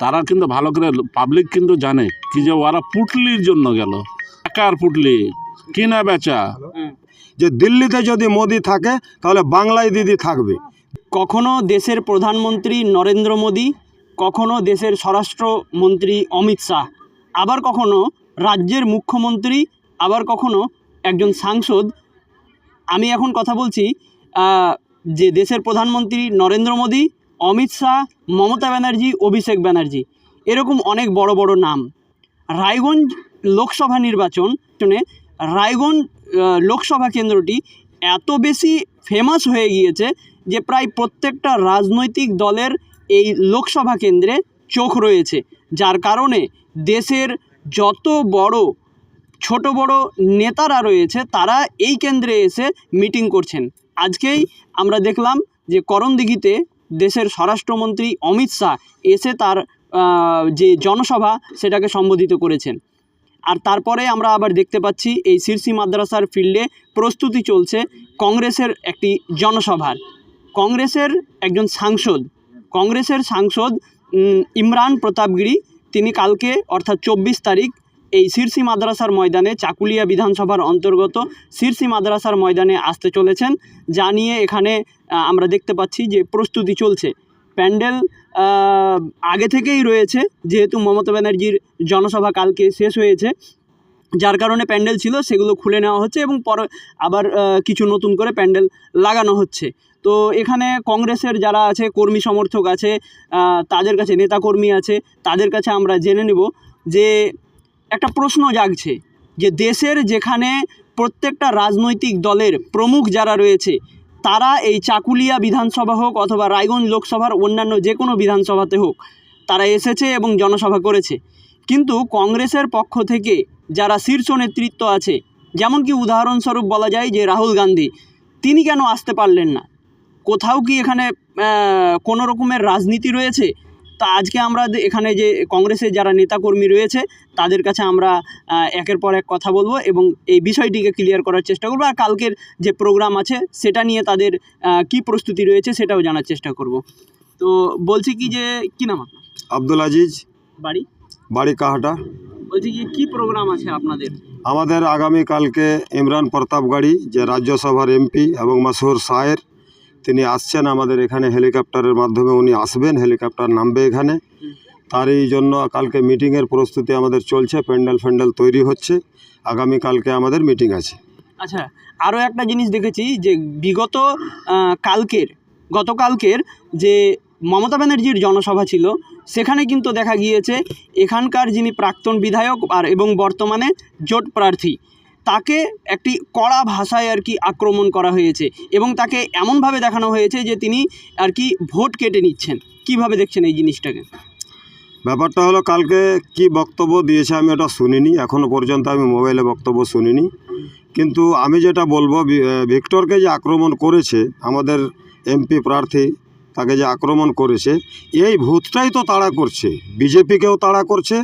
তারা কিন্তু ভালো করে পাবলিক কিন্তু জানে কি যে ওরা পুটলির জন্য গেল। একার পুটলি কিনা বেচা। যে দিল্লিতে যদি মোদি থাকে তাহলে বাংলায় দিদি থাকবে। কখনো দেশের প্রধানমন্ত্রী নরেন্দ্র মোদী কখনো দেশের স্বরাষ্ট্রমন্ত্রী অমিত শাহ আবার কখনো রাজ্যের মুখ্যমন্ত্রী আবার কখনো একজন সাংসদ। আমি এখন কথা বলছি যে দেশের প্রধানমন্ত্রী নরেন্দ্র মোদী অমিত শাহ, মমতা ব্যানার্জি, অভিষেক ব্যানার্জি। এরকম অনেক বড় বড় নাম। রায়গঞ্জ লোকসভা নির্বাচন রায়গঞ্জ লোকসভা কেন্দ্রটি এত বেশি ফেমাস হয়ে গিয়েছে যে প্রায় প্রত্যেকটা রাজনৈতিক দলের এই লোকসভা কেন্দ্রে চোখ রয়েছে। যার কারণে দেশের যত বড়, ছোট বড় নেতারা রয়েছে, তারা এই কেন্দ্রে এসে মিটিং করছেন। আজকেই আমরা দেখলাম যে করণদিঘিতে দেশের স্বরাষ্ট্রমন্ত্রী অমিত শাহ এসে তার যে জনসভা সেটাকে সম্বোধিত করেছেন। আর তারপরে আমরা আবার দেখতে পাচ্ছি এই সিরসি মাদ্রাসার ফিল্ডে প্রস্তুতি চলছে কংগ্রেসের একটি জনসভার। কংগ্রেসের একজন সাংসদ, কংগ্রেসের সাংসদ ইমরান প্রতাপগিরি তিনি কালকে অর্থাৎ চব্বিশ তারিখ এই শীর্ষি মাদ্রাসার ময়দানে চাকুলিয়া বিধানসভার অন্তর্গত শীর্ষি মাদ্রাসার ময়দানে আসতে চলেছেন। যা নিয়ে এখানে আমরা দেখতে পাচ্ছি যে প্রস্তুতি চলছে। প্যান্ডেল আগে থেকেই রয়েছে, যেহেতু মমতা ব্যানার্জির জনসভা কালকে শেষ হয়েছে। যার কারণে প্যান্ডেল ছিল, সেগুলো খুলে নেওয়া হচ্ছে এবং পরে আবার কিছু নতুন করে প্যান্ডেল লাগানো হচ্ছে। তো এখানে কংগ্রেসের যারা আছে, কর্মী সমর্থক আছে তাদের কাছে নেতাকর্মী আছে, তাদের কাছে আমরা জেনে নেব যে একটা প্রশ্ন জাগছে যে দেশের যেখানে প্রত্যেকটা রাজনৈতিক দলের প্রমুখ যারা রয়েছে তারা এই চাকুলিয়া বিধানসভা হোক অথবা রায়গঞ্জ লোকসভার অন্যান্য যে কোনো বিধানসভাতে হোক, তারা এসেছে এবং জনসভা করেছে। কিন্তু কংগ্রেসের পক্ষ থেকে যারা শীর্ষ নেতৃত্ব আছে যেমন কি উদাহরণস্বরূপ বলা যায় যে রাহুল গান্ধী, তিনি কেন আসতে পারলেন না? কোথাও কি এখানে কোনো রকমের রাজনীতি রয়েছে? তা আজকে আমরা এখানে যে কংগ্রেসের যারা নেতাকর্মী রয়েছে তাদের কাছে আমরা একের পর এক কথা বলব এবং এই বিষয়টিকে ক্লিয়ার করার চেষ্টা করব। আর কালকের যে প্রোগ্রাম আছে সেটা নিয়ে তাদের কি প্রস্তুতি রয়েছে সেটাও জানার চেষ্টা করব। তো বলছি কি যে কি নাম আপনার? আব্দুল আজিজ। বাড়ি? বাড়ি কাহাটা। বলছি কি কি প্রোগ্রাম আছে আপনাদের? আমাদের আগামীকালকে ইমরান প্রতাপগাড়ি যে রাজ্যসভার এমপি এবং মাসুর সায়ের তিনি আসছেন আমাদের এখানে হেলিকপ্টারের মাধ্যমে, উনি আসবেন, হেলিকপ্টার নামবে এখানে। তারই জন্য কালকে মিটিংয়ের প্রস্তুতি আমাদের চলছে, প্যান্ডেল ফ্যান্ডেল তৈরি হচ্ছে আগামীকালকে আমাদের মিটিং আছে। আচ্ছা আরও একটা জিনিস দেখেছি যে বিগত কালকের, গতকালকের যে মমতা ব্যানার্জির জনসভা ছিল, সেখানে কিন্তু দেখা গিয়েছে এখানকার যিনি প্রাক্তন বিধায়ক আর এবং বর্তমানে জোট প্রার্থী তাকে একটি কড়া ভাষায় আর কি আক্রমণ করা হয়েছে এবং তাকে এমনভাবে দেখানো হয়েছে যে তিনি আর কি ভোট কেটে নিচ্ছেন। কীভাবে দেখছেন এই জিনিসটাকে? ব্যাপারটা হলো কালকে কি বক্তব্য দিয়েছে আমি ওটা শুনিনি এখনও পর্যন্ত আমি মোবাইলে বক্তব্য শুনিনি। কিন্তু আমি যেটা বলব ভিক্টরকে যে আক্রমণ করেছে, আমাদের এমপি প্রার্থী তাকে যে আক্রমণ করেছে, এই ভূতটাই তো তাড়া করছে। বিজেপিকেও তাড়া করছে,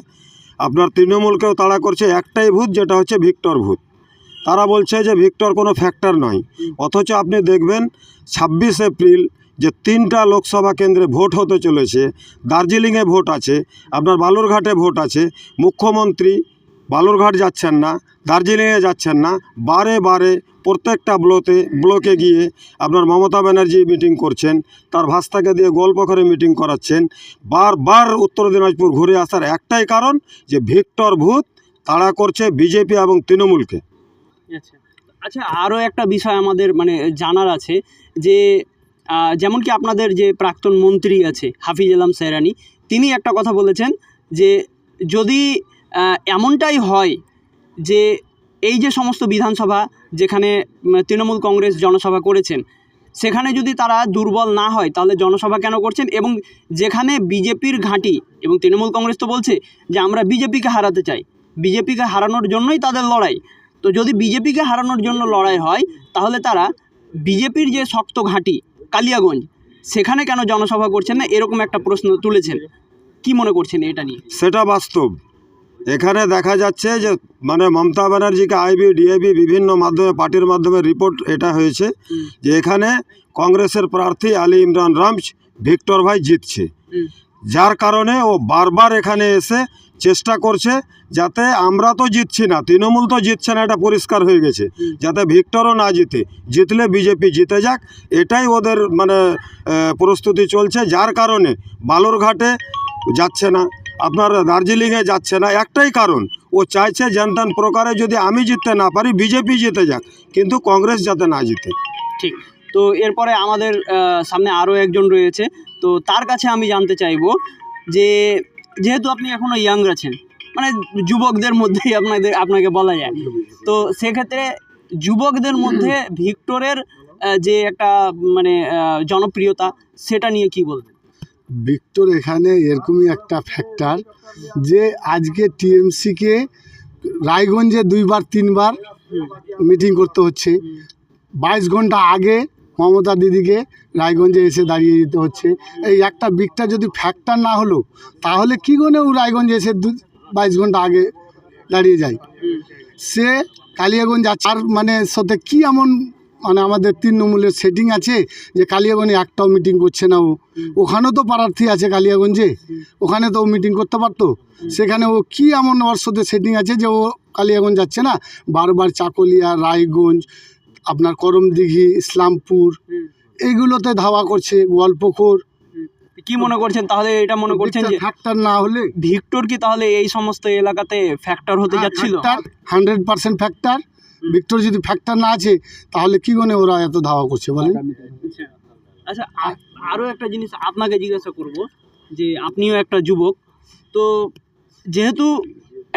আপনার তৃণমূলকেও তাড়া করছে, একটাই ভূত যেটা হচ্ছে ভিক্টর ভূত। তারা বলছে যে ভিক্টর কোনো ফ্যাক্টর নয়। অথচ আপনি দেখবেন ছাব্বিশ এপ্রিল যে তিনটা লোকসভা কেন্দ্রে ভোট হতে চলেছে, দার্জিলিংয়ে ভোট আছে, আপনার বালুরঘাটে ভোট আছে, মুখ্যমন্ত্রী বালুরঘাট যাচ্ছেন না, দার্জিলিংয়ে যাচ্ছেন না, বারে বারে প্রত্যেকটা ব্লকে ব্লকে গিয়ে আপনার মমতা ব্যানার্জি মিটিং করছেন, তার ভাস্তাকে দিয়ে গল্প করে মিটিং করাচ্ছেন, বারবার উত্তর দিনাজপুর ঘুরে আসার একটাই কারণ যে ভিক্টর ভূত তাড়া করছে বিজেপি এবং তৃণমূলকে। আচ্ছা। আচ্ছা আরও একটা বিষয় আমাদের মানে জানার আছে যে যেমন কি আপনাদের যে প্রাক্তন মন্ত্রী আছে, হাফিজ আলম সেরানি তিনি একটা কথা বলেছেন যে, যদি এমনটাই হয় যে, এই যে সমস্ত বিধানসভা যেখানে তৃণমূল কংগ্রেস জনসভা করেছেন, সেখানে যদি তারা দুর্বল না হয়, তাহলে জনসভা কেন করছেন? এবং যেখানে বিজেপির ঘাঁটি, এবং তৃণমূল কংগ্রেস তো বলছে যে, আমরা বিজেপিকে হারাতে চাই। বিজেপিকে হারানোর জন্যই তাদের লড়াই। তো যদি বিজেপিকে হারানোর জন্য লড়াই হয় তাহলে তারা বিজেপির যে শক্ত ঘাঁটি কালিয়াগঞ্জ সেখানে কেন জনসভা করছেন না? এরকম একটা প্রশ্ন তুলেছেন। কি মনে করছেন এটা নিয়ে? সেটা বাস্তব। এখানে দেখা যাচ্ছে যে মানে মমতা ব্যানার্জিকে আইবি ডিআইবি বিভিন্ন মাধ্যমে পার্টির মাধ্যমে রিপোর্ট এটা হয়েছে যে এখানে কংগ্রেসের প্রার্থী আলী ইমরান রামচ ভিক্টর ভাই জিতছে। যার কারণে ও বারবার এখানে এসে চেষ্টা করছে যাতে আমরা তো জিতছি না তৃণমূল তো জিতছে না এটা পরিষ্কার হয়ে গেছে। যাতে ভিক্টরও না জিতে জিতলে বিজেপি জিতে যাক এটাই ওদের মানে প্রস্তুতি চলছে। যার কারণে বালুরঘাটে যাচ্ছে না আপনার দার্জিলিংয়ে যাচ্ছে না একটাই কারণ ও চাইছে জনতান প্রকারে যদি আমি জিততে না পারি বিজেপি জিতে যাক কিন্তু কংগ্রেস যাতে না জিতে। ঠিক। তো এরপরে আমাদের সামনে আরও একজন রয়েছে। তো তার কাছে আমি জানতে চাইব যে যেহেতু আপনি এখনও ইয়াং আছেন মানে যুবকদের মধ্যেই আপনাদের আপনাকে বলা যায়। তো সেক্ষেত্রে যুবকদের মধ্যে ভিক্টরের যে একটা মানে জনপ্রিয়তা সেটা নিয়ে কি বলবেন? ভিক্টর এখানে এরকমই একটা ফ্যাক্টর যে আজকে টিএমসিকে রায়গঞ্জে দুইবার তিনবার মিটিং করতে হচ্ছে। বাইশ ঘণ্টা আগে মমতা দিদিকে রায়গঞ্জে এসে দাঁড়িয়ে দিতে হচ্ছে। এই একটা বিকটা যদি ফ্যাক্টর না হলো, তাহলে কী ও রায়গঞ্জে এসে দু বাইশ ঘণ্টা আগে দাঁড়িয়ে যায়? সে কালিয়াগঞ্জ আর মানে সাথে কি এমন মানে আমাদের তৃণমূলের সেটিং আছে যে কালিয়াগঞ্জে একটাও মিটিং করছে না ও? ওখানেও তো প্রার্থী আছে কালিয়াগঞ্জে। ওখানে তো ও মিটিং করতে পারতো। সেখানে ও কি এমন ওর সাথে সেটিং আছে যে ও কালিয়াগঞ্জ যাচ্ছে না? বারবার চাকলিয়া, রায়গঞ্জ আপনার করমদিঘি ইসলামপুর এইগুলোতে ধাওয়া করছে গোয়ালপুকুর। কি মনে করছেন? তাহলে এটা মনে করছেন যে ফ্যাক্টর না হলে ভিক্টর কি তাহলে এই সমস্ত এলাকাতে ফ্যাক্টর হতে যাচ্ছিল? হান্ড্রেড পার্সেন্ট ফ্যাক্টর ভিক্টর যদি ফ্যাক্টর না আছে তাহলে কি গনে ওরা এত ধাওয়া করছে বলেন? আচ্ছা আচ্ছা আরও একটা জিনিস আপনাকে জিজ্ঞাসা করব যে আপনিও একটা যুবক। তো যেহেতু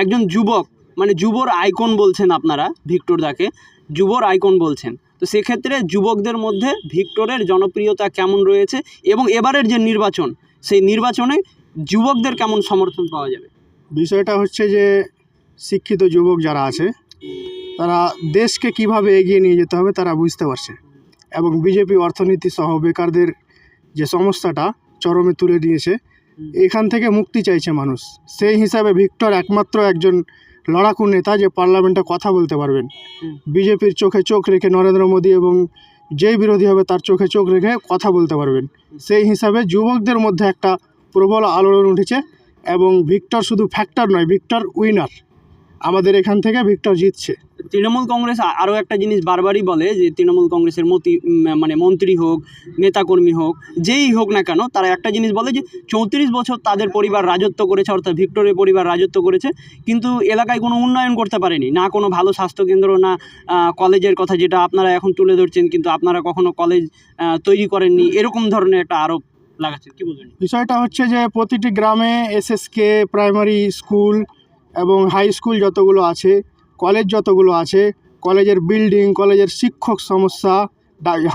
একজন যুবক মানে যুবর আইকন বলছেন আপনারা ভিক্টর দাকে যুবর আইকন বলছেন। তো সেক্ষেত্রে যুবকদের মধ্যে ভিক্টরের জনপ্রিয়তা কেমন রয়েছে এবং এবারের যে নির্বাচন সেই নির্বাচনে যুবকদের কেমন সমর্থন পাওয়া যাবে? বিষয়টা হচ্ছে যে শিক্ষিত যুবক যারা আছে তারা দেশকে কীভাবে এগিয়ে নিয়ে যেতে হবে তারা বুঝতে পারছে এবং বিজেপি অর্থনীতি সহ বেকারদের যে সমস্যাটা চরমে তুলে নিয়েছে এখান থেকে মুক্তি চাইছে মানুষ। সেই হিসাবে ভিক্টর একমাত্র একজন লড়াকু নেতা যে পার্লামেন্টে কথা বলতে পারবেন। বিজেপির চোখে চোখ রেখে নরেন্দ্র মোদী এবং যেই বিরোধী হবে তার চোখে চোখ রেখে কথা বলতে পারবেন। সেই হিসাবে যুবকদের মধ্যে একটা প্রবল আলোড়ন উঠেছে এবং ভিক্টর শুধু ফ্যাক্টর নয় ভিক্টর উইনার আমাদের এখান থেকে ভিক্টর জিতছে। তৃণমূল কংগ্রেস আরও একটা জিনিস বারবারই বলে যে তৃণমূল কংগ্রেসের মতি মানে মন্ত্রী হোক নেতাকর্মী হোক যেই হোক না কেন তারা একটা জিনিস বলে যে চৌত্রিশ বছর তাদের পরিবার রাজত্ব করেছে অর্থাৎ ভিক্টোরের পরিবার রাজত্ব করেছে কিন্তু এলাকায় কোনো উন্নয়ন করতে পারেনি। না কোনো ভালো স্বাস্থ্যকেন্দ্র না কলেজের কথা যেটা আপনারা এখন তুলে ধরছেন কিন্তু আপনারা কখনো কলেজ তৈরি করেননি। এরকম ধরনের একটা আরোপ লাগাচ্ছেন। কি বলবেন? বিষয়টা হচ্ছে যে প্রতিটি গ্রামে এসএসকে প্রাইমারি স্কুল এবং হাই স্কুল যতগুলো আছে কলেজ যতগুলো আছে কলেজের বিল্ডিং কলেজের শিক্ষক সমস্যা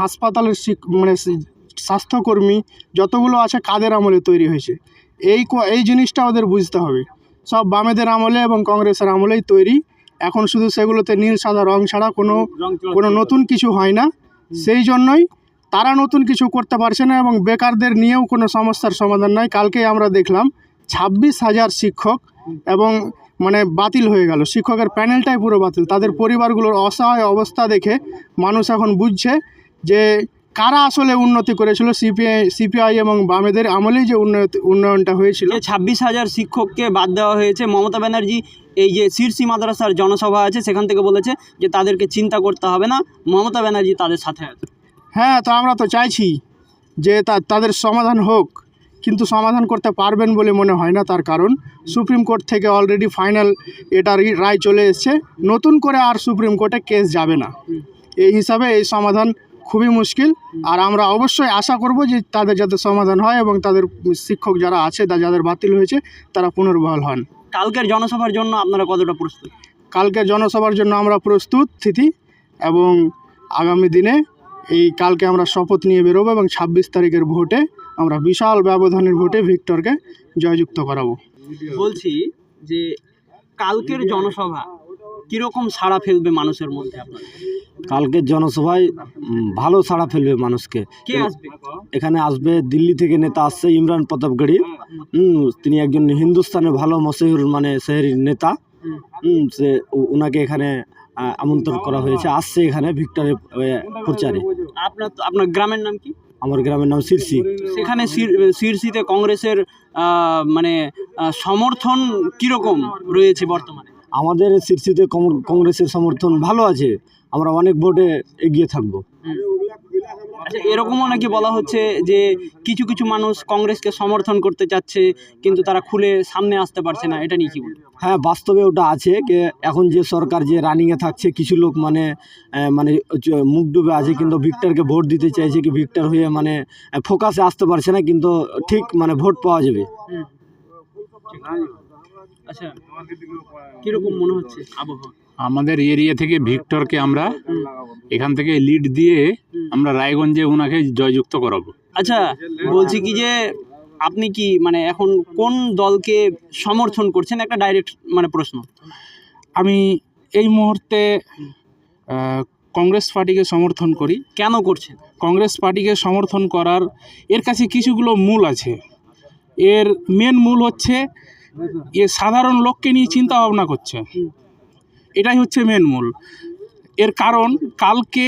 হাসপাতালের শিক মানে স্বাস্থ্যকর্মী যতগুলো আছে কাদের আমলে তৈরি হয়েছে। এই এই জিনিসটা ওদের বুঝতে হবে। সব বামেদের আমলে এবং কংগ্রেসের আমলেই তৈরি। এখন শুধু সেগুলোতে নীল সাদা রং ছাড়া কোনো কোনো নতুন কিছু হয় না। সেই জন্যই তারা নতুন কিছু করতে পারছে না এবং বেকারদের নিয়েও কোনো সমস্যার সমাধান নাই। কালকে আমরা দেখলাম ছাব্বিশ হাজার শিক্ষক এবং মানে বাতিল হয়ে গেল। শিক্ষকের প্যানেলটাই পুরো বাতিল। তাদের পরিবারগুলোর অসহায় অবস্থা দেখে মানুষ এখন বুঝছে যে কারা আসলে উন্নতি করেছিল সিপিআই সিপিআই এবং বামেদের আমলেই যে উন্নয়ন উন্নয়নটা হয়েছিল। ছাব্বিশ হাজার শিক্ষককে বাদ দেওয়া হয়েছে মমতা ব্যানার্জি এই যে শীর্ষি মাদ্রাসার জনসভা আছে সেখান থেকে বলেছে যে তাদেরকে চিন্তা করতে হবে না মমতা ব্যানার্জি তাদের সাথে আছে। হ্যাঁ তো আমরা তো চাইছি যে তা- তাদের সমাধান হোক। কিন্তু সমাধান করতে পারবেন বলে মনে হয় না তার কারণ। সুপ্রিম কোর্ট থেকে অলরেডি ফাইনাল এটার রায় চলে এসছে। নতুন করে আর সুপ্রিম কোর্টে কেস যাবে না। এই হিসাবে এই সমাধান খুবই মুশকিল। আর আমরা অবশ্যই আশা করব যে তাদের যাতে সমাধান হয় এবং তাদের শিক্ষক যারা আছে তা যাদের বাতিল হয়েছে তারা পুনর্বহাল হন। কালকের জনসভার জন্য আপনারা কতটা প্রস্তুত? কালকের জনসভার জন্য আমরা প্রস্তুত স্থিতি এবং আগামী দিনে এই কালকে আমরা শপথ নিয়ে বেরোবো এবং ছাব্বিশ তারিখের ভোটে আমরা বিশাল ব্যবধানের ভোটে ভিক্টরকে জয়যুক্ত করাবো। বলছি যে কালকের জনসভা কীরকম সাড়া ফেলবে মানুষের মধ্যে আপনার? কালকের জনসভায় ভালো সাড়া ফেলবে মানুষকে। আসবে? এখানে আসবে দিল্লি থেকে নেতা আসছে ইমরান প্রতাপগড়ি হুম, তিনি একজন হিন্দুস্তানের ভালো মশহুর মানে শহরের নেতা। হুম, সে ওনাকে এখানে আমন্ত্রণ করা হয়েছে। আসছে এখানে ভিক্টরের প্রচারে। আপনার আপনার গ্রামের নাম কি? আমার গ্রামের নাম শিরসি সেখানে শির- শিরসিতে কংগ্রেসের মানে সমর্থন কীরকম রয়েছে বর্তমানে? আমাদের শিরসিতে কংগ্রেসের সমর্থন ভালো আছে। আমরা অনেক ভোটে এগিয়ে থাকব। আচ্ছা এরকমও নাকি বলা হচ্ছে যে কিছু কিছু মানুষ কংগ্রেসকে সমর্থন করতে চাচ্ছে কিন্তু তারা খুলে সামনে আসতে পারছে না এটা নিয়ে কি বলব? হ্যাঁ বাস্তবে ওটা আছে যে এখন যে সরকার যে রানিংয়ে থাকছে কিছু লোক মানে মানে মুখ ডুবে আছে কিন্তু ভিক্টরকে ভোট দিতে চাইছে কি ভিক্টর হয়ে মানে ফোকাসে আসতে পারছে না কিন্তু ঠিক মানে ভোট পাওয়া যাবে। আচ্ছা কীরকম মনে হচ্ছে আবহাওয়া? আমাদের এরিয়া থেকে ভিক্টরকে আমরা এখান থেকে লিড দিয়ে আমরা রায়গঞ্জে ওনাকে জয়যুক্ত করাবো। আচ্ছা বলছি কি যে আপনি কি মানে এখন কোন দলকে সমর্থন করছেন? একটা ডাইরেক্ট মানে প্রশ্ন। আমি এই মুহূর্তে কংগ্রেস পার্টিকে সমর্থন করি। কেন করছেন? কংগ্রেস পার্টিকে সমর্থন করার এর কাছে কিছুগুলো মূল আছে। এর মেন মূল হচ্ছে এ সাধারণ লোককে নিয়ে চিন্তা ভাবনা করছে। এটাই হচ্ছে মেন মূল। এর কারণ কালকে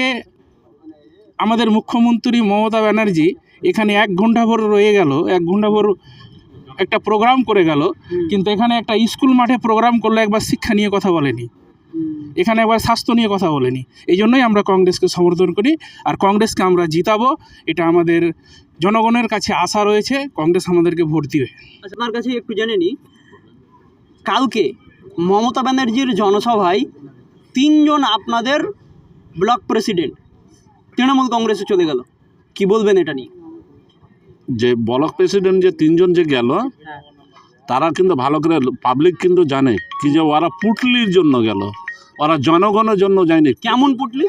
আমাদের মুখ্যমন্ত্রী মমতা ব্যানার্জি এখানে এক ঘণ্টা ভর রয়ে গেল এক ঘণ্টা ভর একটা প্রোগ্রাম করে গেল কিন্তু এখানে একটা স্কুল মাঠে প্রোগ্রাম করলে একবার শিক্ষা নিয়ে কথা বলেনি। এখানে একবার স্বাস্থ্য নিয়ে কথা বলেনি। এই জন্যই আমরা কংগ্রেসকে সমর্থন করি আর কংগ্রেসকে আমরা জিতাবো এটা আমাদের জনগণের কাছে আশা রয়েছে কংগ্রেস আমাদেরকে ভোট দিবে। আচ্ছা আপনার কাছে একটু জেনে নিই কালকে মমতা ব্যানার্জির জনসভায় তিনজন আপনাদের ব্লক প্রেসিডেন্ট। তৃণমূল কংগ্রেসে চলে গেল। কি বলবেন এটা নিয়ে? যে ব্লক প্রেসিডেন্ট যে তিনজন যে গেল তারা কিন্তু ভালো করে পাবলিক কিন্তু জানে কি যে ওরা পুটলির জন্য গেল। ওরা জনগণের জন্য যায়নি। কেমন পুটলি?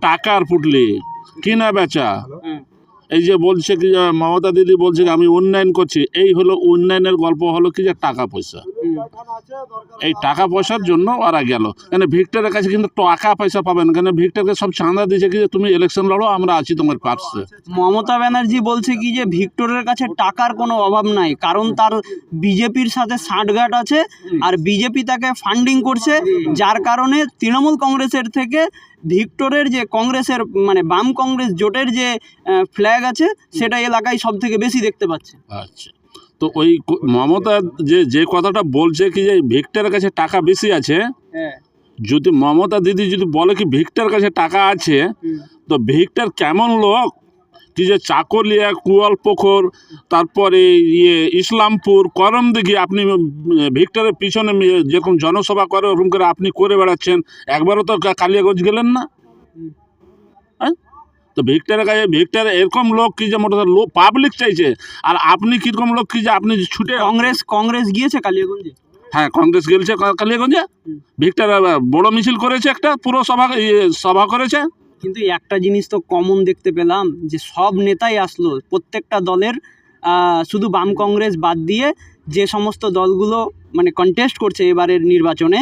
টাকার পুটলি কিনা বেচা। এই যে বলছে কি যে মমতা দিদি বলছে কি, আমি উন্নয়ন করছি। এই হলো উন্নয়নের গল্প হলো কি যে টাকা পয়সা। এই টাকা পয়সার জন্য ওরা গেল। কেন ভিক্টরের কাছে কিন্তু টাকা পয়সা পাবেন কেন ভিক্টরকে সব চাঁদা দিয়েছে কি যে তুমি ইলেকশন লড়ো, আমরা আছি তোমার পাশে। মমতা ব্যানার্জি বলছে কি যে ভিক্টরের কাছে টাকার কোনো অভাব নাই, কারণ তার বিজেপির সাথে ষাটঘাট আছে, আর বিজেপি তাকে ফান্ডিং করছে, যার কারণে তৃণমূল কংগ্রেসের থেকে ভিক্টরের যে কংগ্রেসের মানে বাম কংগ্রেস জোটের যে ফ্ল্যাগ আছে সেটা এলাকায় সব থেকে বেশি দেখতে পাচ্ছে। আচ্ছা। তো ওই মমতা যে যে কথাটা বলছে কি যে ভিক্টরের কাছে টাকা বেশি আছে হ্যাঁ। যদি মমতা দিদি যদি বলে কি ভিক্টর কাছে টাকা আছে তো ভিক্টর কেমন লোক? কি যে চাকলিয়া কুয়ালপুকুর তারপরে ইয়ে ইসলামপুর করম দিঘি আপনি ভিক্টরের পিছনে যেরকম জনসভা করে ওরকম করে আপনি করে বেড়াচ্ছেন একবারও তো কালিয়াগঞ্জ গেলেন না? হ্যাঁ? তো ভিক্টরের কাছে ভিক্টর এরকম লোক কি যে মোটা লোক পাবলিক চাইছে? আর আপনি কীরকম লোক কি যে আপনি ছুটে কংগ্রেস কংগ্রেস গিয়েছে কালিয়াগঞ্জে? হ্যাঁ কংগ্রেস গেলছে কালিয়াগঞ্জে? ভিক্টর বড় মিছিল করেছে একটা পুরো সভা ইয়ে, সভা করেছে? কিন্তু একটা জিনিস তো কমন দেখতে পেলাম, যে সব নেতাই আসলো, প্রত্যেকটা দলের শুধু বাম কংগ্রেস বাদ দিয়ে যে সমস্ত দলগুলো মানে কন্টেস্ট করছে এবারের নির্বাচনে,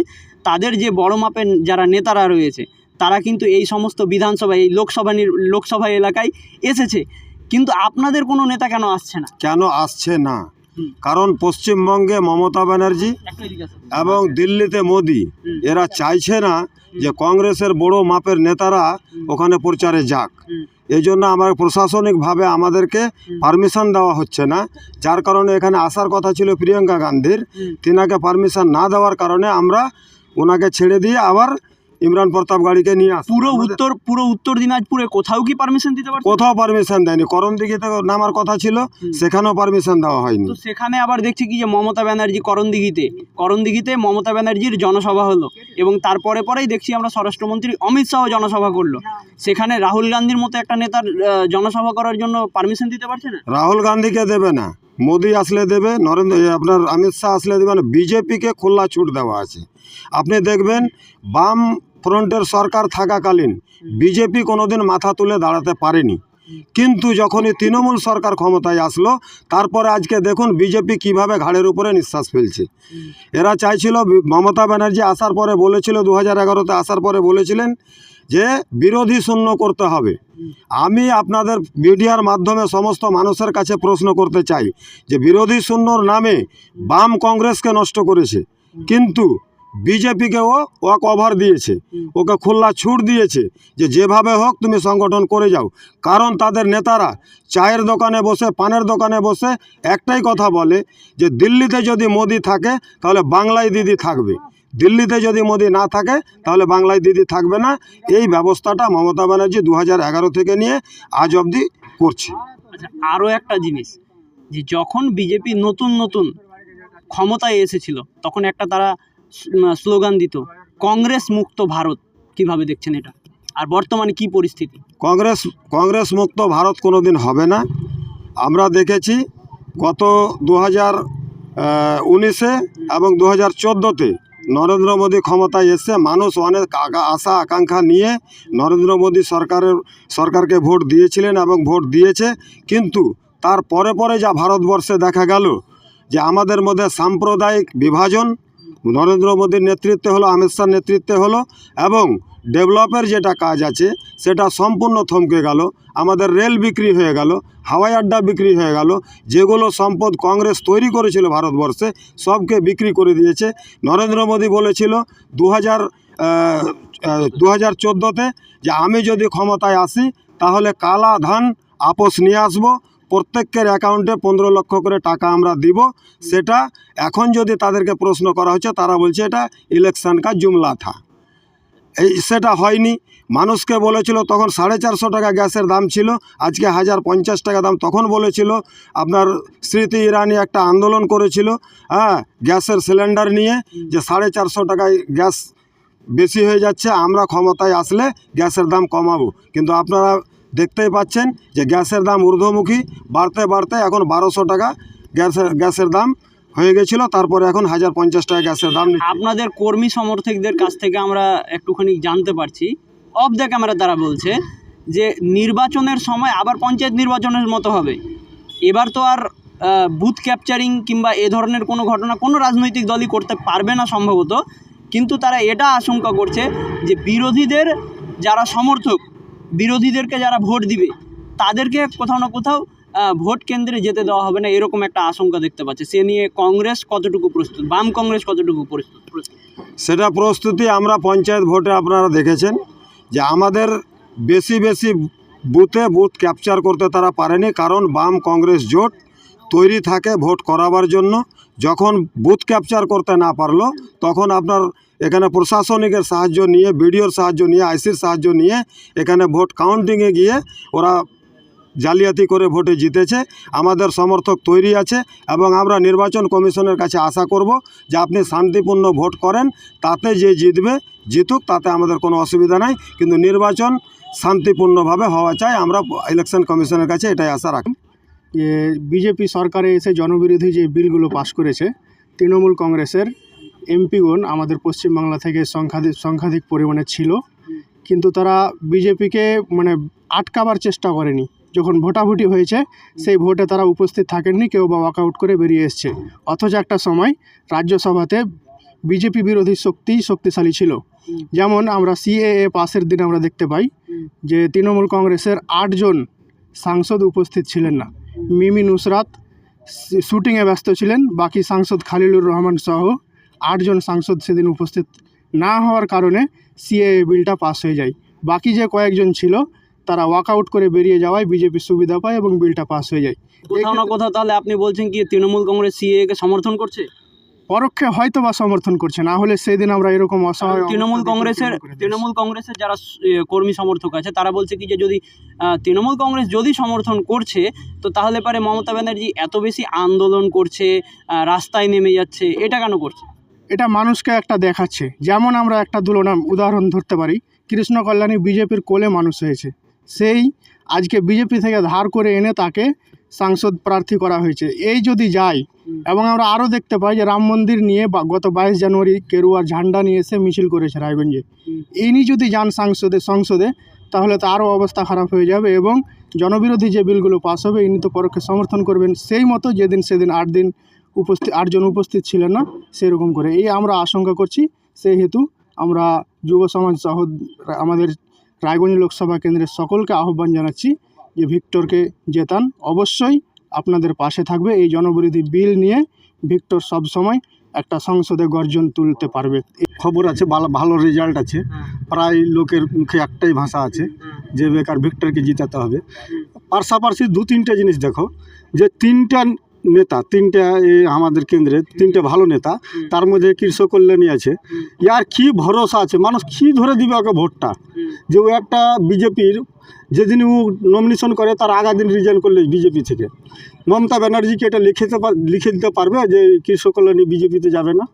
তাদের যে বড় মাপের যারা নেতারা রয়েছে, তারা কিন্তু এই সমস্ত বিধানসভা, এই লোকসভা লোকসভা এলাকায় এসেছে কিন্তু আপনাদের কোনো নেতা কেন আসছে না কেন আসছে না। কারণ পশ্চিমবঙ্গে মমতা ব্যানার্জি এবং দিল্লিতে মোদি এরা চাইছে না যে কংগ্রেসের বড় মাপের নেতারা ওখানে প্রচারে যাক। এই জন্য আমার প্রশাসনিকভাবে আমাদেরকে পারমিশন দেওয়া হচ্ছে না। যার কারণে এখানে আসার কথা ছিল প্রিয়াঙ্কা গান্ধীর। তিনাকে পারমিশন না দেওয়ার কারণে আমরা ওনাকে ছেড়ে দিয়ে আবার ইমরান প্রতাপ গাড়িকে নিয়ে আসি পুরো উত্তর পুরো উত্তর দিনাজপুরে কোথাও কি পারমিশন দিতে পারছে? কোথাও পারমিশন দেয়নি। করম দিঘিতে নামার কথা ছিল সেখানেও পারমিশন দেওয়া হয়নি। তো সেখানে আবার দেখছি কি যে মমতা ব্যানার্জি করণদিঘিতে করণদিঘিতে মমতা ব্যানার্জির জনসভা হলো এবং তারপরে পরেই দেখছি আমরা স্বরাষ্ট্রমন্ত্রী অমিত শাহ জনসভা করল। সেখানে রাহুল গান্ধীর মতো একটা নেতার জনসভা করার জন্য পারমিশন দিতে পারছে না? রাহুল গান্ধীকে দেবে না। মোদি আসলে দেবে, নরেন্দ্র আপনার অমিত শাহ আসলে দেবে না বিজেপিকে খোলা ছুট দেওয়া আছে। আপনি দেখবেন বাম ফ্রন্টের সরকার থাকাকালীন বিজেপি কোনোদিন মাথা তুলে দাঁড়াতে পারেনি। কিন্তু যখনই তৃণমূল সরকার ক্ষমতায় আসলো, তারপরে আজকে দেখুন বিজেপি কীভাবে ঘাড়ের উপরে নিঃশ্বাস ফেলছে। এরা চাইছিল মমতা ব্যানার্জি আসার পরে বলেছিল দু হাজার এগারোতে আসার পরে বলেছিলেন যে বিরোধী শূন্য করতে হবে। আমি আপনাদের মিডিয়ার মাধ্যমে সমস্ত মানুষের কাছে প্রশ্ন করতে চাই যে বিরোধী শূন্যর নামে বাম কংগ্রেসকে নষ্ট করেছে। কিন্তু বিজেপিকেও ও ওভার দিয়েছে। ওকে খোলা ছুট দিয়েছে যে যেভাবে হোক তুমি সংগঠন করে যাও। কারণ তাদের নেতারা চায়ের দোকানে বসে পানের দোকানে বসে একটাই কথা বলে যে দিল্লিতে যদি মোদি থাকে তাহলে বাংলায় দিদি থাকবে। দিল্লিতে যদি মোদি না থাকে তাহলে বাংলায় দিদি থাকবে না। এই ব্যবস্থাটা মমতা ব্যানার্জি দু এগারো থেকে নিয়ে আজ অবধি করছে। আচ্ছা আরও একটা জিনিস যে যখন বিজেপি নতুন নতুন ক্ষমতায় এসেছিল তখন একটা তারা স্লোগান দিত, কংগ্রেস মুক্ত ভারত কীভাবে দেখছেন এটা? আর বর্তমানে কি পরিস্থিতি? কংগ্রেস কংগ্রেস মুক্ত ভারত কোনো দিন হবে না। আমরা দেখেছি গত দু হাজার উনিশে এবং দু হাজার চোদ্দোতে নরেন্দ্র মোদী ক্ষমতায় এসে মানুষ অনেক আশা, আকাঙ্ক্ষা নিয়ে নরেন্দ্র মোদী সরকারের, সরকারকে ভোট দিয়েছিলেন এবং ভোট দিয়েছে। কিন্তু তার পরে পরে যা ভারতবর্ষে দেখা গেল যে আমাদের মধ্যে সাম্প্রদায়িক বিভাজন নরেন্দ্র মোদীর নেতৃত্বে হলো, অমিত শাহর নেতৃত্বে হলো এবং ডেভেলপের যেটা কাজ আছে, সেটা সম্পূর্ণ থমকে গেল। আমাদের রেল বিক্রি হয়ে গেল, হাওয়াই আড্ডা বিক্রি হয়ে গেল, যেগুলো সম্পদ কংগ্রেস তৈরি করেছিল ভারতবর্ষে, সবকে বিক্রি করে দিয়েছে। নরেন্দ্র মোদী বলেছিল দু হাজার দু হাজার যে আমি যদি ক্ষমতায় আসি, তাহলে কালা ধান আপোষ নিয়ে আসব প্রত্যেকের অ্যাকাউন্টে পনেরো লক্ষ করে টাকা আমরা দিব। সেটা এখন যদি তাদেরকে প্রশ্ন করা হচ্ছে, তারা বলছে এটা ইলেকশন কা জুমলা থা। এই সেটা হয়নি। মানুষকে বলেছিল তখন সাড়ে চারশো টাকা গ্যাসের দাম ছিল, আজকে হাজার পঞ্চাশ টাকা দাম তখন বলেছিল। আপনার স্মৃতি ইরানি একটা আন্দোলন করেছিল হ্যাঁ গ্যাসের সিলিন্ডার নিয়ে, যে সাড়ে চারশো টাকায় গ্যাস বেশি হয়ে যাচ্ছে, আমরা ক্ষমতায় আসলে গ্যাসের দাম কমাবো। কিন্তু আপনারা দেখতেই পাচ্ছেন যে গ্যাসের দাম ঊর্ধ্বমুখী। বাড়তে বাড়তে এখন বারোশো টাকা গ্যাসের গ্যাসের দাম হয়ে গেছিল। তারপরে এখন হাজার পঞ্চাশ টাকা গ্যাসের দাম আপনাদের কর্মী সমর্থকদের কাছ থেকে আমরা একটুখানি জানতে পারছি। অফ দ্য ক্যামেরা তারা বলছে যে নির্বাচনের সময় আবার পঞ্চায়েত নির্বাচনের মতো হবে। এবার তো আর বুথ ক্যাপচারিং কিংবা এ ধরনের কোনো ঘটনা কোনো রাজনৈতিক দলই করতে পারবে না সম্ভবত। কিন্তু তারা এটা আশঙ্কা করছে যে বিরোধীদের যারা সমর্থক বিরোধীদেরকে যারা ভোট দিবে, তাদেরকে কোথাও না কোথাও ভোট কেন্দ্রে যেতে দেওয়া হবে না, এরকম একটা আশঙ্কা দেখতে পাচ্ছে। সে নিয়ে কংগ্রেস কতটুকু প্রস্তুত? বাম কংগ্রেস কতটুকু প্রস্তুত? সেটা প্রস্তুতি আমরা পঞ্চায়েত ভোটে আপনারা দেখেছেন, যে আমাদের বেশি বেশি বুথে বুথ ক্যাপচার করতে তারা পারেনি, কারণ বাম কংগ্রেস জোট তৈরি থাকে ভোট করাবার জন্য। যখন বুথ ক্যাপচার করতে না পারল, তখন আপনার এখানে প্রশাসনিকের সাহায্য নিয়ে, বিডিওর সাহায্য নিয়ে, আইসির সাহায্য নিয়ে এখানে ভোট কাউন্টিংয়ে গিয়ে ওরা জালিয়াতি করে ভোটে জিতেছে। আমাদের সমর্থক তৈরি আছে এবং আমরা নির্বাচন কমিশনের কাছে আশা করব যে আপনি শান্তিপূর্ণ ভোট করেন, তাতে যে জিতবে, জিতুক, তাতে আমাদের কোনো অসুবিধা নাই। কিন্তু নির্বাচন শান্তিপূর্ণভাবে হওয়া চাই, আমরা ইলেকশন কমিশনের কাছে এটাই আশা রাখি। বিজেপি সরকারে এসে জনবিরোধী যে বিলগুলো পাশ করেছে, তৃণমূল কংগ্রেসের এমপিগণ আমাদের পশ্চিমবাংলা থেকে সংখ্যাধিক সংখ্যাধিক পরিমাণে ছিল। কিন্তু তারা বিজেপিকে মানে আটকাবার চেষ্টা করেনি। যখন ভোটাভুটি হয়েছে, সেই ভোটে তারা উপস্থিত থাকেননি, কেউ বা ওয়াকআউট করে বেরিয়ে এসছে। অথচ একটা সময় রাজ্যসভাতে বিজেপি বিরোধী শক্তি শক্তিশালী ছিল। যেমন আমরা সিএএ পাসের দিন আমরা দেখতে পাই যে তৃণমূল কংগ্রেসের আটজন সাংসদ উপস্থিত ছিলেন না। মিমি নুসরাত শুটিংয়ে ব্যস্ত ছিলেন, বাকি সাংসদ খালিলুর রহমান সহ আটজন সাংসদ সেদিন উপস্থিত না হওয়ার কারণে সিএএ বিলটা পাস হয়ে যায়। বাকি যে কয়েকজন ছিল তারা ওয়াকআউট করে বেরিয়ে যাওয়ায় বিজেপি সুবিধা পায় এবং বিলটা পাস হয়ে যায়। কোথাও না কোথাও তাহলে আপনি বলছেন কি তৃণমূল কংগ্রেস সিএ কে সমর্থন করছে? পরোক্ষে হয়তো বা সমর্থন করছে না হলে সেদিন আমরা এরকম অসহায় তৃণমূল কংগ্রেসের। তৃণমূল কংগ্রেসের যারা কর্মী সমর্থক আছে তারা বলছে কি যে যদি তৃণমূল কংগ্রেস যদি সমর্থন করছে তো তাহলে পারে মমতা ব্যানার্জি এত বেশি আন্দোলন করছে রাস্তায় নেমে যাচ্ছে এটা কেন করছে? এটা মানুষকে একটা দেখাচ্ছে। যেমন আমরা একটা তুলনা উদাহরণ ধরতে পারি, কৃষ্ণ কল্যাণী বিজেপির কোলে মানুষ হয়েছে। সেই আজকে বিজেপি থেকে ধার করে এনে তাকে সাংসদ প্রার্থী করা হয়েছে। এই যদি যায়, এবং আমরা আরও দেখতে পাই যে রাম মন্দির নিয়ে গত বাইশ জানুয়ারি কেরুয়ার ঝান্ডা নিয়ে এসে মিছিল করেছে রায়গঞ্জে। ইনি যদি যান সাংসদে, সংসদে, তাহলে তো আরও অবস্থা খারাপ হয়ে যাবে এবং জনবিরোধী যে বিলগুলো পাস হবে, ইনি তো পরোক্ষে সমর্থন করবেন। সেই মতো যেদিন সেদিন আট দিন উপস্থিত আটজন উপস্থিত ছিলেন না সেরকম করে। এই আমরা আশঙ্কা করছি সেই হেতু আমরা যুব সমাজ সহ আমাদের রায়গঞ্জ লোকসভা কেন্দ্রের সকলকে আহ্বান জানাচ্ছি যে ভিক্টরকে জেতান। অবশ্যই আপনাদের পাশে থাকবে এই জনবিরোধী বিল নিয়ে ভিক্টর সবসময় একটা সংসদে গর্জন তুলতে পারবে। খবর আছে ভালো ভালো রেজাল্ট আছে। প্রায় লোকের মুখে একটাই ভাষা আছে যে বেকার ভিক্টরকে জিতাতে হবে। পাশাপাশি দু তিনটে জিনিস দেখো যে তিনটা নেতা তিনটা আমাদের কেন্দ্রে তিনটে ভালো নেতা তার মধ্যে কৃষক কল্যাণী আছে ইয়ার কি ভরসা আছে? মানুষ কি ধরে দিবে ওকে ভোটটা? যে ও একটা বিজেপির যেদিন ও নমিনেশন করে তার আগা দিন রিজাইন করলে বিজেপি থেকে। মমতা ব্যানার্জিকে এটা লিখে দিতে পার- লিখে দিতে পারবে যে কৃষক কল্যাণী বিজেপিতে যাবে না?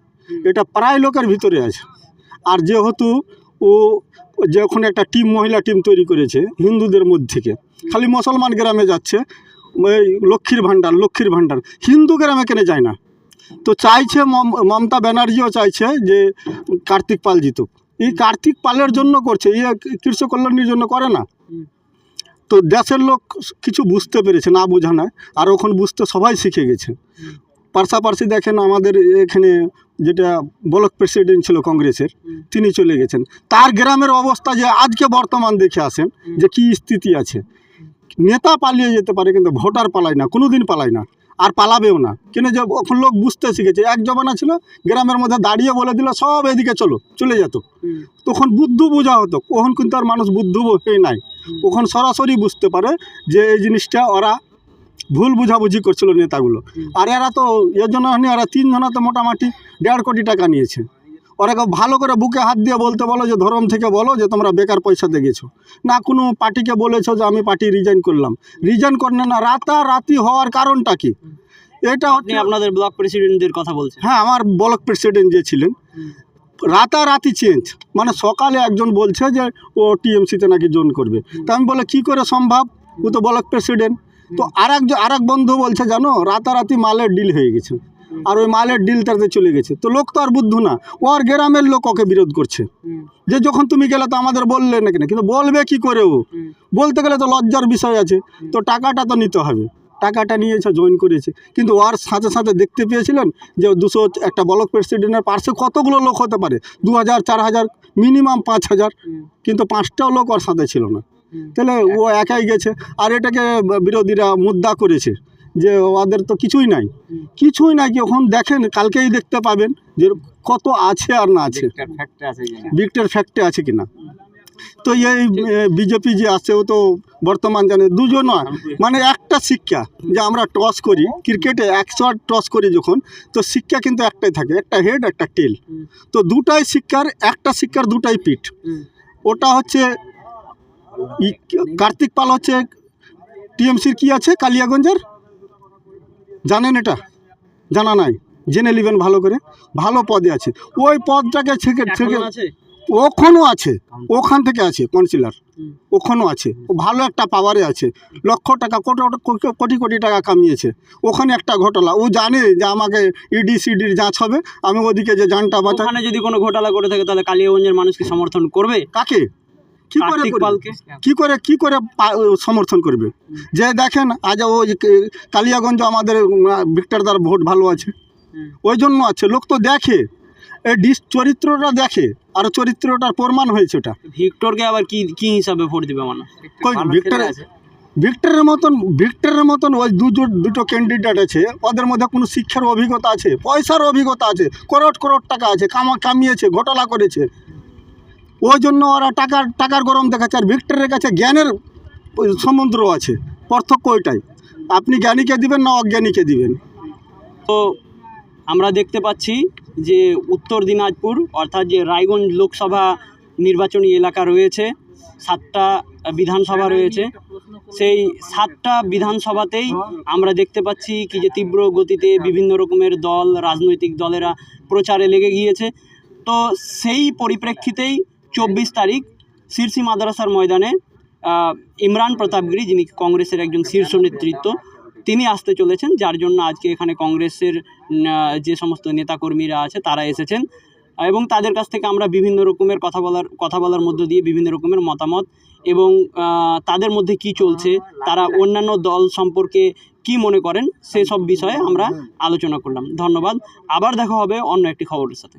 এটা প্রায় লোকের ভিতরে আছে। আর যেহেতু ও যখন একটা টিম মহিলা টিম তৈরি করেছে হিন্দুদের মধ্যে থেকে খালি মুসলমান গ্রামে যাচ্ছে লক্ষ্মীর ভাণ্ডার লক্ষ্মীর ভাণ্ডার। হিন্দু গ্রামে কেন যায় না? তো চাইছে মম- মমতা ব্যানার্জিও চাইছে যে কার্তিক পাল জিতুক। এই কার্তিক পালের জন্য করছে এই কৃষক কল্যাণীর জন্য করে না। তো দেশের লোক কিছু বুঝতে পেরেছে না বোঝা নয় আর ওখানে বুঝতে সবাই শিখে গেছে। পাশাপাশি দেখেন আমাদের এখানে যেটা ব্লক প্রেসিডেন্ট ছিল কংগ্রেসের তিনি চলে গেছেন। তার গ্রামের অবস্থা যে আজকে বর্তমান দেখে আসেন যে কি স্থিতি আছে। নেতা পালিয়ে যেতে পারে কিন্তু ভোটার পালায় না কোনো দিন পালায় না আর পালাবেও না। কেন যে এখন লোক বুঝতে শিখেছে এক জমানা ছিল গ্রামের মধ্যে দাঁড়িয়ে বলে দিল সব এদিকে চলো চলে যেত। তখন বুদ্ধ বোঝা হতো ওখন কিন্তু আর মানুষ বুদ্ধ হয়ে নাই। ওখন সরাসরি বুঝতে পারে যে এই জিনিসটা ওরা ভুল বুঝাবুঝি করছিল নেতাগুলো। আর এরা তো এর জন্য এরা তিনজনা তো মোটামুটি দেড় কোটি টাকা নিয়েছে। ওরা ভালো করে বুকে হাত দিয়ে বলতে বলো যে ধর্ম থেকে বলো যে তোমরা বেকার পয়সাতে গেছো। না কোনো পার্টিকে বলেছ যে আমি পার্টি রিজাইন করলাম। রিজাইন করলে না রাতারাতি হওয়ার কারণটা কি? এটা আপনি হচ্ছে আপনাদের ব্লক প্রেসিডেন্টদের কথা বলছেন। হ্যাঁ আমার ব্লক প্রেসিডেন্ট যে ছিলেন রাতারাতি চেঞ্জ মানে সকালে একজন বলছে যে ও টিএমসিতে নাকি জয়েন করবে। তা আমি বলে কী করে সম্ভব? ও তো ব্লক প্রেসিডেন্ট তো আর এক বন্ধু বলছে জানো রাতারাতি মালের ডিল হয়ে গেছে। আর ওই মালের ডিল তাতে চলে গেছে। তো লোক তো আর বুদ্ধ না ও আর গ্রামের লোক ওকে বিরোধ করছে। যে যখন তুমি গেলে তো আমাদের বললে না কেন কিন্তু বলবে কি করে ও? বলতে গেলে তো লজ্জার বিষয় আছে। তো টাকাটা তো নিতে হবে। টাকাটা নিয়েছে জয়েন করেছে। কিন্তু ওর সাথে সাথে দেখতে পেয়েছিলেন যে দুশো একটা ব্লক প্রেসিডেন্টের পার্শ্বে কতগুলো লোক হতে পারে? দু হাজার চার হাজার মিনিমাম পাঁচ হাজার। কিন্তু পাঁচটাও লোক ওর সাথে ছিল না। তাহলে ও একাই গেছে। আর এটাকে বিরোধীরা মুদ্রা করেছে। যে ওদের তো কিছুই নাই। কিছুই নাই কি ওখানে দেখেন কালকেই দেখতে পাবেন যে কত আছে আর না আছে। বিক্টের ফ্যাক্টে আছে কিনা? তো এই বিজেপি যে আছে ও তো বর্তমান জানে দুজন মানে একটা শিক্ষা যে আমরা টস করি ক্রিকেটে একশো টস করি যখন তো শিক্ষা কিন্তু একটাই থাকে একটা হেড একটা টেল তো দুটাই শিক্ষার একটা শিক্ষার দুটাই পিঠ। ওটা হচ্ছে কার্তিক পাল হচ্ছে টিএমসির কি আছে কালিয়াগঞ্জের? জানেন এটা? জানা নাই। জেনে নেবেন ভালো করে। ভালো পদে আছে। ওই পদটাকে ছেকে ছেকে ওখানেও আছে। ওখান থেকে আছে কাউন্সিলর ওখানেও আছে। ও ভালো একটা পাওয়ারে আছে। লক্ষ টাকা কোটি কোটি- কোটি কোটি টাকা কামিয়েছে। ওখানে একটা ঘটনা ও জানে যে আমাকে ইডি সিডির যাঁচ হবে। আমি ওদিকে যে জানটা বাঁচা ওখানে যদি কোনো ঘোটালা করে থাকে তাহলে কালিয়াগঞ্জের মানুষকে সমর্থন করবে? কাকে? কি করে কি করে কি করে সমর্থন করবে? যে দেখেন আজ ওই কালিয়াগঞ্জ আমাদের ভিক্টর দার ভোট ভালো আছে। ওই জন্য আছে। লোক তো দেখে। এই ডিস চরিত্রটা দেখে। আর চরিত্রটার প্রমাণ হয়েছে ওটা। ভিক্টরকে আবার কি কি হিসাবে ভোট দিবে ভিক্টর ভিক্টরের মতন ভিক্টরের মতন ওই দুটো দুটো ক্যান্ডিডেট আছে। ওদের মধ্যে কোনো শিক্ষার অভিজ্ঞতা আছে। পয়সার অভিজ্ঞতা আছে। করোড় করোড় টাকা আছে। কামা কামিয়েছে ঘোটালা করেছে। ওই জন্য ওরা টাকার টাকার গরম দেখাচ্ছে আর ভিক্টরের কাছে জ্ঞানের সমুদ্র আছে। পার্থক্য ওইটাই। আপনি জ্ঞানীকে দিবেন না অজ্ঞানীকে দিবেন। তো আমরা দেখতে পাচ্ছি যে উত্তর দিনাজপুর, অর্থাৎ যে রায়গঞ্জ লোকসভা নির্বাচনী এলাকা রয়েছে, সাতটা বিধানসভা রয়েছে, সেই সাতটা বিধানসভাতেই আমরা দেখতে পাচ্ছি কি যে তীব্র গতিতে বিভিন্ন রকমের দল, রাজনৈতিক দলেরা প্রচারে লেগে গিয়েছে। তো সেই পরিপ্রেক্ষিতেই চব্বিশ তারিখ শীর্ষি মাদ্রাসার ময়দানে ইমরান প্রতাপগিরি যিনি কংগ্রেসের একজন শীর্ষ নেতৃত্ব, তিনি আসতে চলেছেন, যার জন্য আজকে এখানে কংগ্রেসের যে সমস্ত নেতাকর্মীরা আছে, তারা এসেছেন। এবং তাদের কাছ থেকে আমরা বিভিন্ন রকমের কথা বলার কথা বলার মধ্য দিয়ে বিভিন্ন রকমের মতামত এবং তাদের মধ্যে কি চলছে, তারা অন্যান্য দল সম্পর্কে কি মনে করেন, সেসব বিষয়ে আমরা আলোচনা করলাম। ধন্যবাদ। আবার দেখা হবে অন্য একটি খবরের সাথে।